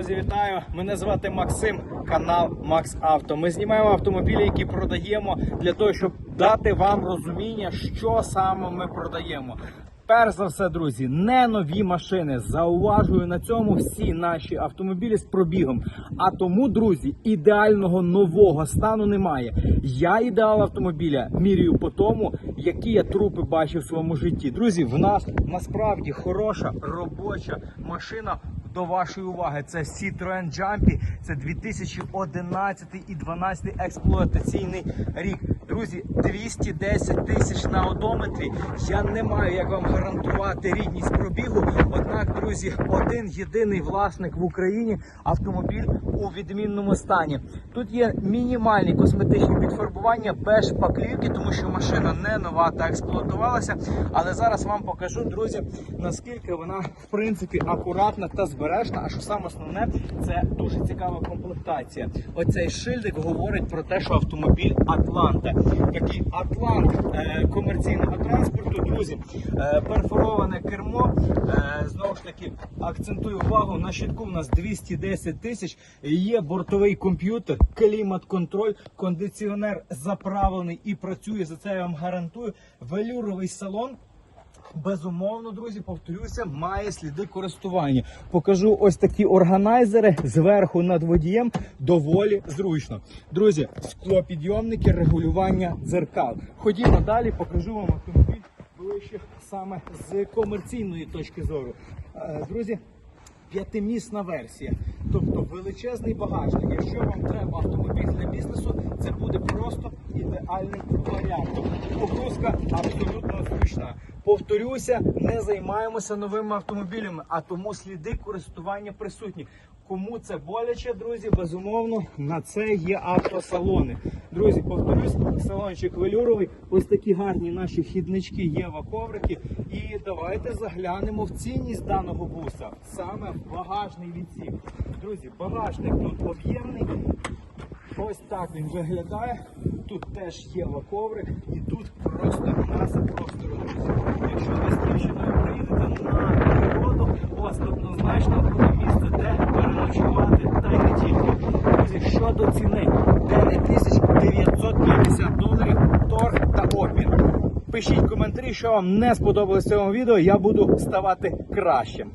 Друзі, вітаю! Мене звати Максим, канал Макс Авто. Ми знімаємо автомобілі, які продаємо для того, щоб дати вам розуміння, що саме ми продаємо. Перш за все, друзі, не нові машини. Зауважую на цьому всі наші автомобілі з пробігом. А тому, друзі, ідеального нового стану немає. Я ідеал автомобіля міряю по тому, які я трупи бачив в своєму житті. Друзі, в нас насправді хороша робоча машина. До вашої уваги, це Citroen Jumpy, це 2011 і 12 експлуатаційний рік. Друзі, 210 тисяч на одометрі. Я не маю як вам гарантувати рідність пробігу. Однак, друзі, один єдиний власник в Україні автомобіль у відмінному стані. Тут є мінімальні косметичні підфарбування без шпаклівки, тому що машина не нова та експлуатувалася. Але зараз вам покажу, друзі, наскільки вона в принципі акуратна та збережна. А що саме основне, це дуже цікава комплектація. Оцей шильдик говорить про те, що автомобіль Атланта. Такий Атлант е, комерційного транспорту, друзі, е, перфороване кермо. Е, знову ж таки, акцентую увагу на щитку. У нас 210 тисяч. Є бортовий комп'ютер, клімат-контроль, кондиціонер заправлений і працює. За це я вам гарантую. Велюровий салон. Безумовно, друзі, повторюся, має сліди користування. Покажу ось такі органайзери зверху над водієм доволі зручно. Друзі, склопідйомники, регулювання дзеркал. Ходімо далі, покажу вам автомобіль ближче саме з комерційної точки зору. Е, Друзі, п'ятимісна версія, тобто величезний багажник. Якщо вам треба автомобіль для бізнесу, це буде просто ідеальним варіантом. Погрузка абсолютно зручна. Повторюся, не займаємося новими автомобілями, а тому сліди користування присутні. Кому це боляче, друзі, безумовно, на це є автосалони. Друзі, повторюсь, салончик велюровий. Ось такі гарні наші хіднички є коврики. І давайте заглянемо в цінність даного буса. Саме багажний відсік. Друзі, багажник тут об'ємний. Ось так він виглядає. Тут теж є лаковрик і тут просто маса простору. Якщо ви з дівчиною приїдете на природу, у однозначно буде місце, де переночувати, та й не тільки. Друзі, щодо ціни 9950 доларів торг та обмін. Пишіть коментарі, що вам не сподобалось в цьому відео, я буду ставати кращим.